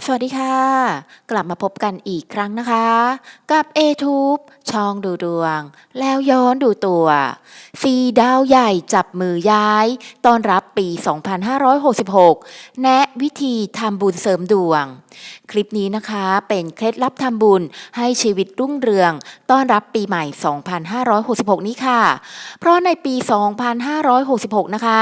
สวัสดีค่ะ กลับมาพบกันอีกครั้งนะคะ กับ a t u b e ช่องดูดวง แล้วย้อนดูตัวสีดาวใหญ่จับมือย้ายต้อนรับปี 2566 แนะวิธีทำบุญเสริมดวง คลิปนี้นะคะ เป็นเคล็ดลับทำบุญให้ชีวิตรุ่งเรือง ต้อนรับปีใหม่ 2566 นี้ค่ะ เพราะในปี 2566 นะคะ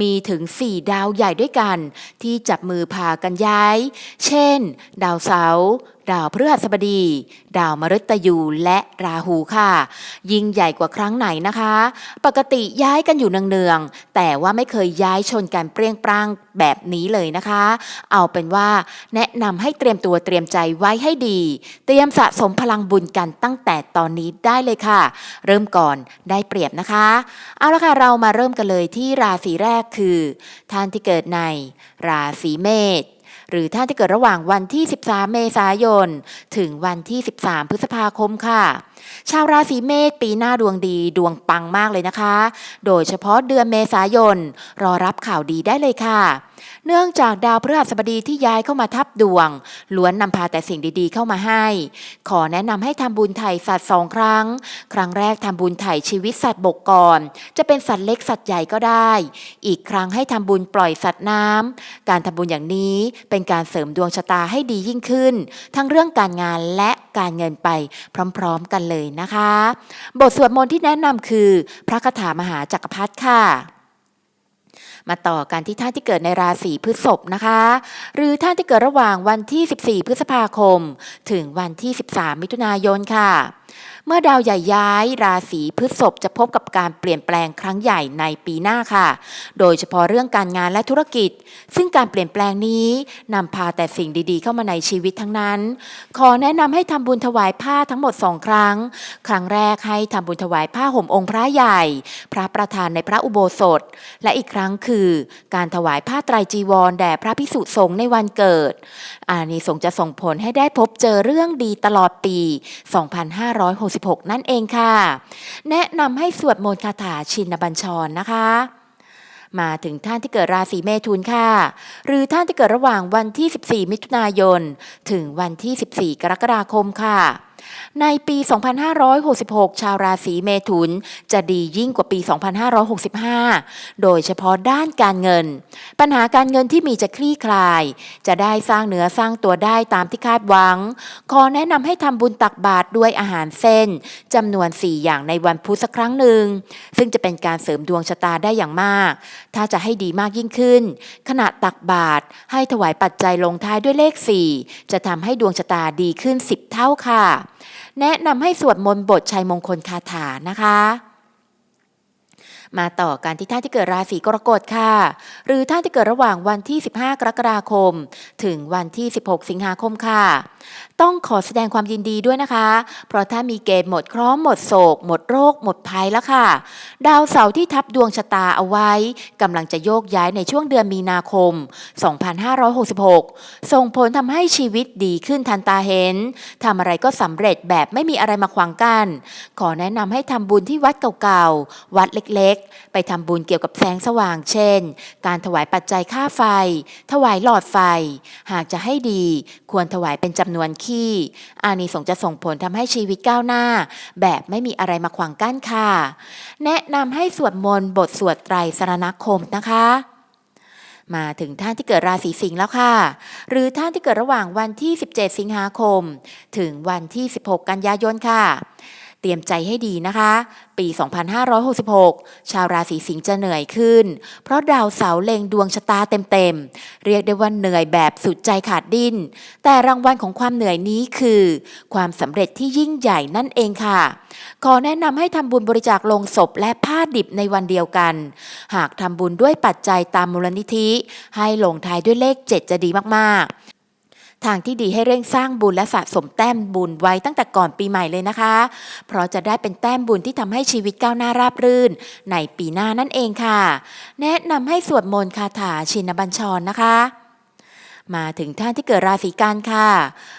มีถึง 4 ดาวใหญ่ด้วยกัน ที่จับมือพากันย้าย เช่น ดาวเสาร์ ดาวพฤหัสบดี ดาวมฤตยูและราหูค่ะ ยิ่งใหญ่กว่าครั้งไหนนะคะ ปกติย้ายกันอยู่เนืองๆแต่ว่าไม่เคยย้ายชนกันเปรี้ยงปร้างแบบนี้เลยนะคะ เอาเป็นว่าแนะนำให้เตรียมตัวเตรียมใจไว้ให้ดี เตรียมสะสมพลังบุญกันตั้งแต่ตอนนี้ได้เลยค่ะ เริ่มก่อนได้เปรียบนะคะ เอาละค่ะเรามาเริ่มกันเลยที่ราศีแรกคือ ท่านที่เกิดใน ราศีเมษ หรือท่านที่เกิดระหว่างวันที่ 13 เมษายน ถึงวันที่ 13 พฤษภาคมค่ะ ชาวราศีเมษปีหน้าดวงดีดวงปังมากเลยนะคะ โดยเฉพาะเดือนเมษายน รอรับข่าวดีได้เลยค่ะ เนื่องจากดาวพฤหัสบดีที่ย้ายเข้ามาทับดวง ล้วนนำพาแต่สิ่งดีๆเข้ามาให้ ขอแนะนำให้ทำบุญไถ่สัตว์สองครั้ง ครั้งแรกทำบุญไถ่ชีวิตสัตว์บกก่อน จะเป็นสัตว์เล็กสัตว์ใหญ่ก็ได้ อีกครั้งให้ทำบุญปล่อยสัตว์น้ำการทำบุญอย่างนี้เป็นการเสริมดวงชะตาให้ดียิ่งขึ้น ทั้งเรื่องการงานและการเงินไปพร้อมๆกันเลยนะคะ บทสวดมนต์ที่แนะนำคือ พระคาถามหาจักรพรรดิค่ะมาต่อกันที่ท่านที่เกิดในราศีพฤษภนะคะ หรือท่านที่เกิดระหว่างวันที่ 14 พฤษภาคม ถึงวันที่ 13 มิถุนายนค่ะ เมื่อดาวใหญ่ย้ายราศีพฤษภจะพบกับการเปลี่ยนแปลงครั้งใหญ่ในปีหน้าค่ะ โดยเฉพาะเรื่องการงานและธุรกิจ ซึ่งการเปลี่ยนแปลงนี้นำพาแต่สิ่งดีๆ เข้ามาในชีวิตทั้งนั้น ขอแนะนำให้ทำบุญถวายผ้าทั้งหมดสองครั้ง ครั้งแรกให้ทำบุญถวายผ้าห่มองค์พระใหญ่ พระประธานในพระอุโบสถ และอีกครั้งคือ การถวายผ้าไตรจีวรแด่พระพิสุสงฆ์ในวันเกิดอานิสงส์จะส่งผลให้ได้พบเจอเรื่องดีตลอดปี 256 2566นั่นเองค่ะ แนะนำให้สวดมนต์คาถาชินบัญชรนะคะ มาถึงท่านที่เกิดราศีเมถุนค่ะ หรือท่านที่เกิดระหว่างวันที่ 14 มิถุนายน ถึงวันที่ 14 กรกฎาคมค่ะ ในปี 2566 ชาวราศีเมถุน จะดียิ่งกว่าปี 2565 โดยเฉพาะด้านการเงิน ปัญหาการเงินที่มีจะคลี่คลาย จะได้สร้างเนื้อสร้างตัวได้ตามที่คาดหวัง ขอแนะนำให้ทำบุญตักบาตรด้วยอาหารเส้นจำนวน 4 อย่างในวันพุธสักครั้งหนึ่ง ซึ่งจะเป็นการเสริมดวงชะตาได้อย่างมาก ถ้าจะให้ดีมากยิ่งขึ้น ขณะตักบาตรให้ถวายปัจจัยลงท้ายด้วยเลข 4 จะทำให้ดวงชะตาดีขึ้น 10 เท่าค่ะแนะนำให้สวดมนต์บทชัยมงคลคาถานะคะมาต่อการที่ท่านที่เกิดราศีกรกฎค่ะ หรือท่านที่เกิดระหว่างวันที่ 15 กรกฎาคม ถึงวันที่ 16 สิงหาคมค่ะ ต้องขอแสดงความยินดีด้วยนะคะ เพราะถ้ามีเกณฑ์หมดเคราะห์หมดโศก หมดโรค หมดภัยแล้วค่ะ ดาวเสาร์ที่ทับดวงชะตาเอาไว้กำลังจะโยกย้ายในช่วงเดือนมีนาคม 2566 ส่งผลทำให้ชีวิตดีขึ้นทันตาเห็นทำอะไรก็สำเร็จแบบไม่มีอะไรมาขวางกัน ขอแนะนำให้ทำบุญที่วัดเก่าๆ วัดเล็กๆ ไปทำบุญเกี่ยวกับแสงสว่างเช่น การถวายปัจจัยค่าไฟ ถวายหลอดไฟ หากจะให้ดี ควรถวายเป็นจำนวนคที่ อานิสงส์จะส่งผลทำให้ชีวิตก้าวหน้า แบบไม่มีอะไรมาขวางกั้นค่ะ แนะนำให้สวดมนต์บทสวดไตรสรณคมนะคะมาถึงท่านที่เกิดราศีสิงห์แล้วค่ะ หรือท่านที่เกิดระหว่างวันที่ 17 สิงหาคม ถึงวันที่ 16 กันยายนค่ะ เตรียมใจให้ดีนะคะ ปี 2566 ชาวราศีสิงห์จะเหนื่อยขึ้น เพราะดาวเสาร์เล็งดวงชะตาเต็มๆ เรียกได้ว่าเหนื่อยแบบสุดใจขาดดิ้น แต่รางวัลของความเหนื่อยนี้คือ ความสำเร็จที่ยิ่งใหญ่นั่นเองค่ะ ขอแนะนำให้ทำบุญบริจาคลงศพและผ้าดิบในวันเดียวกัน หากทำบุญด้วยปัจจัยตามมูลนิธิ ให้ลงท้ายด้วยเลข 7 จะดีมากๆ ทางที่ดีให้เร่งสร้างบุญและสะสมแต้มบุญไว้ตั้งแต่ก่อนปีใหม่เลยนะคะ เพราะจะได้เป็นแต้มบุญที่ทำให้ชีวิตก้าวหน้าราบรื่น ในปีหน้านั่นเองค่ะ แนะนำให้สวดมนต์คาถาชินบัญชรนะคะมาถึงท่านที่เกิดราศีกันค่ะ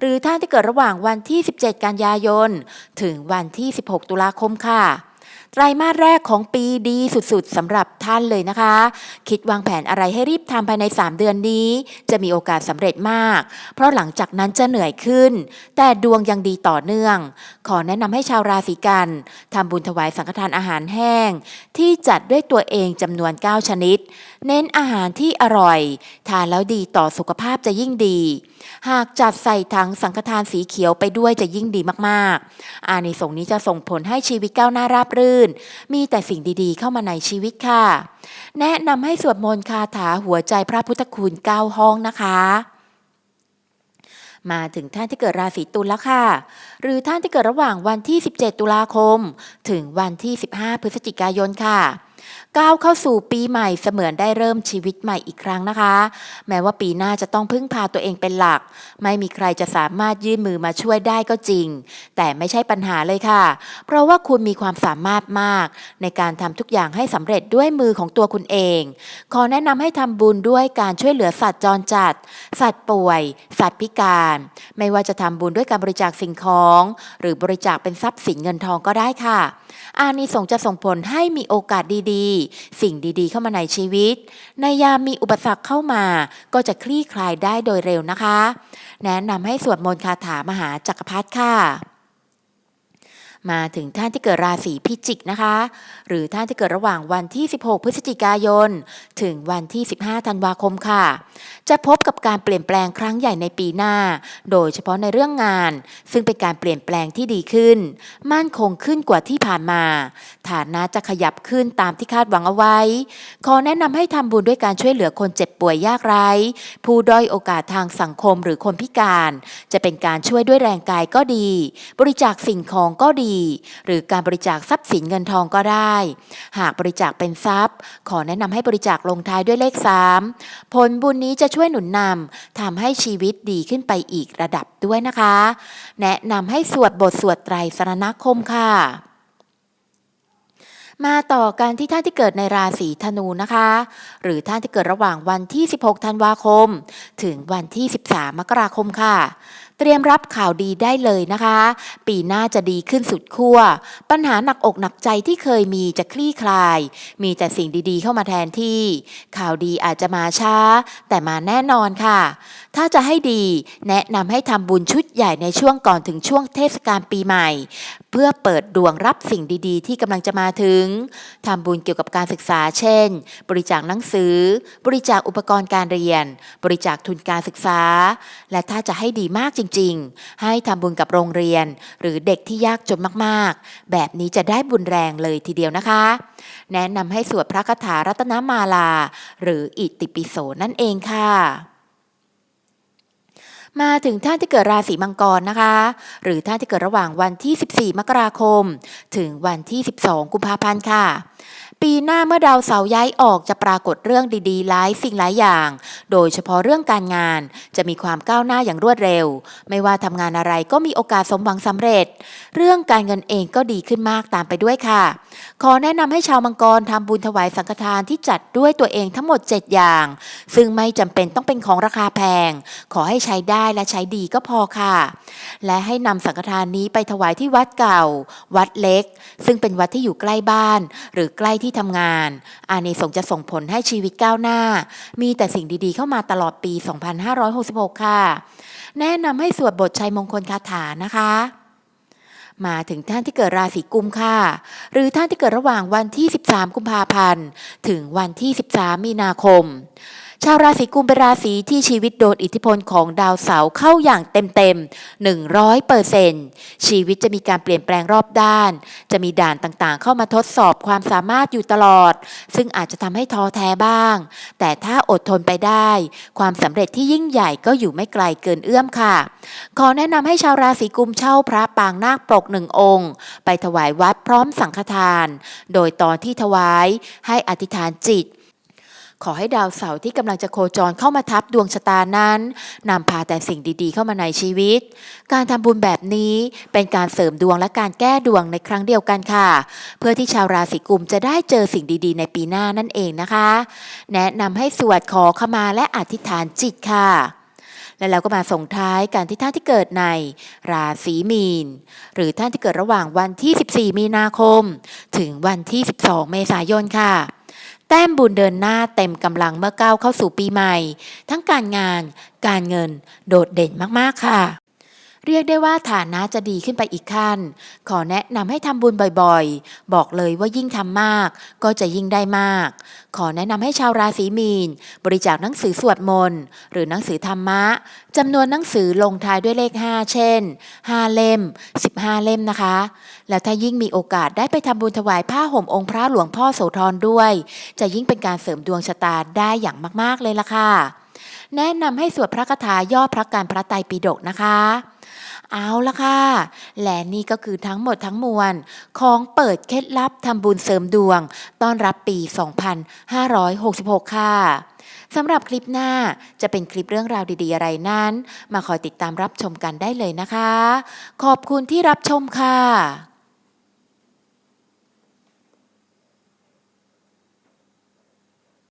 หรือท่านที่เกิดระหว่างวันที่ 17 กันยายน ถึงวันที่ 16 ตุลาคมค่ะ ไตรมาสแรกของปีดีสุดๆสำหรับท่านเลยนะคะ คิดวางแผนอะไรให้รีบทำภายใน 3 เดือนนี้ จะมีโอกาสสำเร็จมาก เพราะหลังจากนั้นจะเหนื่อยขึ้น แต่ดวงยังดีต่อเนื่อง ขอแนะนำให้ชาวราศีกันทำบุญถวายสังฆทานอาหารแห้ง ที่จัดด้วยตัวเองจำนวน 9 ชนิด เน้นอาหารที่อร่อย ทานแล้วดีต่อสุขภาพจะยิ่งดี หากจัดใส่ถังสังฆทานสีเขียวไปด้วยจะยิ่งดีมากๆอานิสงส์นี้จะส่งผลให้ชีวิตก้าวหน้าราบรื่นรื่น มีแต่สิ่งดีๆ เข้ามาในชีวิตค่ะ แนะนำให้สวดมนต์คาถาหัวใจพระพุทธคุณเก้าห้องนะคะมาถึงท่านที่เกิดราศีตุลแล้วค่ะ หรือท่านที่เกิดระหว่างวันที่ 17 ตุลาคม ถึงวันที่ 15 พฤศจิกายนค่ะ ก้าวเข้าสู่ปีใหม่เสมือนได้เริ่มชีวิตใหม่อีกครั้งนะคะ แม้ว่าปีหน้าจะต้องพึ่งพาตัวเองเป็นหลัก ไม่มีใครจะสามารถยื่นมือมาช่วยได้ก็จริง แต่ไม่ใช่ปัญหาเลยค่ะ เพราะว่าคุณมีความสามารถมาก ในการทำทุกอย่างให้สำเร็จด้วยมือของตัวคุณเอง ขอแนะนำให้ทำบุญด้วยการช่วยเหลือสัตว์จรจัด สัตว์ป่วย สัตว์พิการ ไม่ว่าจะทำบุญด้วยการบริจาคสิ่งของ หรือบริจาคเป็นทรัพย์สินเงินทองก็ได้ค่ะ อานิสงส์จะส่งผลให้มีโอกาสดีๆสิ่งดีๆ เข้ามาในชีวิต ในยามมีอุปสรรคเข้ามา ก็จะคลี่คลายได้โดยเร็วนะคะ แนะนำให้สวดมนต์คาถามหาจักรพรรดิค่ะ มาถึงท่านที่เกิดราศีพิจิกนะคะ หรือท่านที่เกิดระหว่างวันที่ 16 พฤศจิกายน ถึงวันที่ 15 ธันวาคมค่ะ จะพบกับการเปลี่ยนแปลงครั้งใหญ่ในปีหน้า โดยเฉพาะในเรื่องงาน ซึ่งเป็นการเปลี่ยนแปลงที่ดีขึ้น มั่นคงขึ้นกว่าที่ผ่านมา ฐานะจะขยับขึ้นตามที่คาดหวังเอาไว้ ขอแนะนำให้ทำบุญด้วยการช่วยเหลือคนเจ็บป่วยยากไร้ ผู้ด้อยโอกาสทางสังคมหรือคนพิการ จะเป็นการช่วยด้วยแรงกายก็ดี บริจาคสิ่งของก็ดีหรือการบริจาคทรัพย์สินเงินทองก็ได้ หากบริจาคเป็นทรัพย์ ขอแนะนำให้บริจาคลงท้ายด้วยเลข 3 ผลบุญนี้จะช่วยหนุนนำทำให้ชีวิตดีขึ้นไปอีกระดับด้วยนะคะ แนะนำให้สวดบทสวดไตรสรณคมค่ะมาต่อกันที่ท่านที่เกิดในราศีธนูนะคะ หรือท่านที่เกิดระหว่างวันที่ 16 ธันวาคม ถึงวันที่ 13 มกราคมค่ะ เตรียมรับข่าวดีได้เลยนะคะ ปีหน้าจะดีขึ้นสุดขั้ว ปัญหาหนักอกหนักใจที่เคยมีจะคลี่คลาย มีแต่สิ่งดีๆเข้ามาแทนที่ ข่าวดีอาจจะมาช้า แต่มาแน่นอนค่ะถ้าจะให้ดี แนะนำให้ทำบุญชุดใหญ่ในช่วงก่อนถึงช่วงเทศกาลปีใหม่ เพื่อเปิดดวงรับสิ่งดีๆ ที่กำลังจะมาถึงทำบุญเกี่ยวกับการศึกษา เช่น บริจาคหนังสือ บริจาคอุปกรณ์การเรียน บริจาคทุนการศึกษา และถ้าจะให้ดีมากจริง ๆ ให้ทำบุญกับโรงเรียน หรือเด็กที่ยากจนมากๆ แบบนี้จะได้บุญแรงเลยทีเดียวนะคะ แนะนำให้สวดพระคาถารัตนมาลา หรืออิติปิโสนั่นเองค่ะ มาถึงท่านที่เกิดราศีมังกรนะคะ หรือท่านที่เกิดระหว่างวันที่ 14 มกราคม ถึงวันที่ 12 กุมภาพันธ์ค่ะ ปีหน้าเมื่อดาวเสาร์ย้ายออกจะปรากฏเรื่องดีๆ หลายสิ่งหลายอย่าง โดยเฉพาะเรื่องการงานจะมีความก้าวหน้าอย่างรวดเร็ว ไม่ว่าทำงานอะไรก็มีโอกาสสมหวังสำเร็จ เรื่องการเงินเองก็ดีขึ้นมากตามไปด้วยค่ะ ขอแนะนำให้ชาวมังกรทำบุญถวายสังฆทานที่จัดด้วยตัวเองทั้งหมด 7 อย่าง ซึ่งไม่จำเป็นต้องเป็นของราคาแพง ขอให้ใช้ได้และใช้ดีก็พอค่ะ และให้นำสังฆทานนี้ไปถวายที่วัดเก่า วัดเล็ก ซึ่งเป็นวัดที่อยู่ใกล้บ้าน หรือใกล้ที่ทำงาน อานิสงส์จะส่งผลให้ชีวิตก้าวหน้า มีแต่สิ่งดีๆเข้ามาตลอดปี 2566 ค่ะ แนะนำให้สวดบทชัยมงคลคาถานะคะมาถึงท่านที่เกิดราศีกุมค่ะ หรือท่านที่เกิดระหว่างวันที่ 13 กุมภาพันธ์ ถึงวันที่ 13 มีนาคม ชาวราศีกุมเป็นราศีที่ชีวิตโดนอิทธิพลของดาวเสาร์เข้าอย่างเต็มๆ100เปอร์เซนชีวิตจะมีการเปลี่ยนแปลงรอบด้าน จะมีด่านต่างๆ เข้ามาทดสอบความสามารถอยู่ตลอด ซึ่งอาจจะทำให้ท้อแท้บ้าง แต่ถ้าอดทนไปได้ ความสำเร็จที่ยิ่งใหญ่ก็อยู่ไม่ไกลเกินเอื้อมค่ะ ขอแนะนำให้ชาวราศีกุมเช่าพระปางนาคปรกหนึ่งองค์ ไปถวายวัดพร้อมสังฆทาน โดยตอนที่ถวายให้อธิษฐานจิต ขอให้ดาวเสาร์ที่กำลังจะโคจรเข้ามาทับดวงชะตานั้นนำพาแต่สิ่งดีๆ เข้ามาในชีวิต การทำบุญแบบนี้เป็นการเสริมดวงและการแก้ดวงในครั้งเดียวกันค่ะ เพื่อที่ชาวราศีกุมจะได้เจอสิ่งดีๆ ในปีหน้านั่นเองนะคะ แนะนำให้สวดขอขมาและอธิษฐานจิตค่ะและแล้วก็มาส่งท้ายการที่ท่านที่เกิดในราศีมีน หรือท่านที่เกิดระหว่างวันที่ 14 มีนาคม ถึงวันที่ 12 เมษายนค่ะ แต้มบุญเดินหน้าเต็มกำลังเมื่อก้าวเข้าสู่ปีใหม่ ทั้งการงาน การเงิน โดดเด่นมาก ๆ ค่ะ เรียกได้ว่าฐานะจะดีขึ้นไปอีกขั้น ขอแนะนำให้ทำบุญบ่อยๆ บอกเลยว่ายิ่งทำมาก ก็จะยิ่งได้มาก ขอแนะนำให้ชาวราศีมีน บริจาคหนังสือสวดมนต์หรือหนังสือธรรมะจำนวนหนังสือลงท้ายด้วยเลข 5 เช่น 5 เล่ม 15 เล่มนะคะ แล้วถ้ายิ่งมีโอกาสได้ไปทำบุญถวายผ้าห่มองค์พระหลวงพ่อโสธรด้วย จะยิ่งเป็นการเสริมดวงชะตาได้อย่างมากๆเลยล่ะค่ะแนะนำให้สวดพระคาถาย่อพระการพระไตรปิฎกนะคะ เอาละค่ะ และนี่ก็คือทั้งหมดทั้งมวล ของเปิดเคล็ดลับทำบุญเสริมดวง ต้อนรับปี 2566 ค่ะสำหรับคลิปหน้าจะเป็นคลิปเรื่องราวดีๆอะไรนั้น มาคอยติดตามรับชมกันได้เลยนะคะ ขอบคุณที่รับชมค่ะ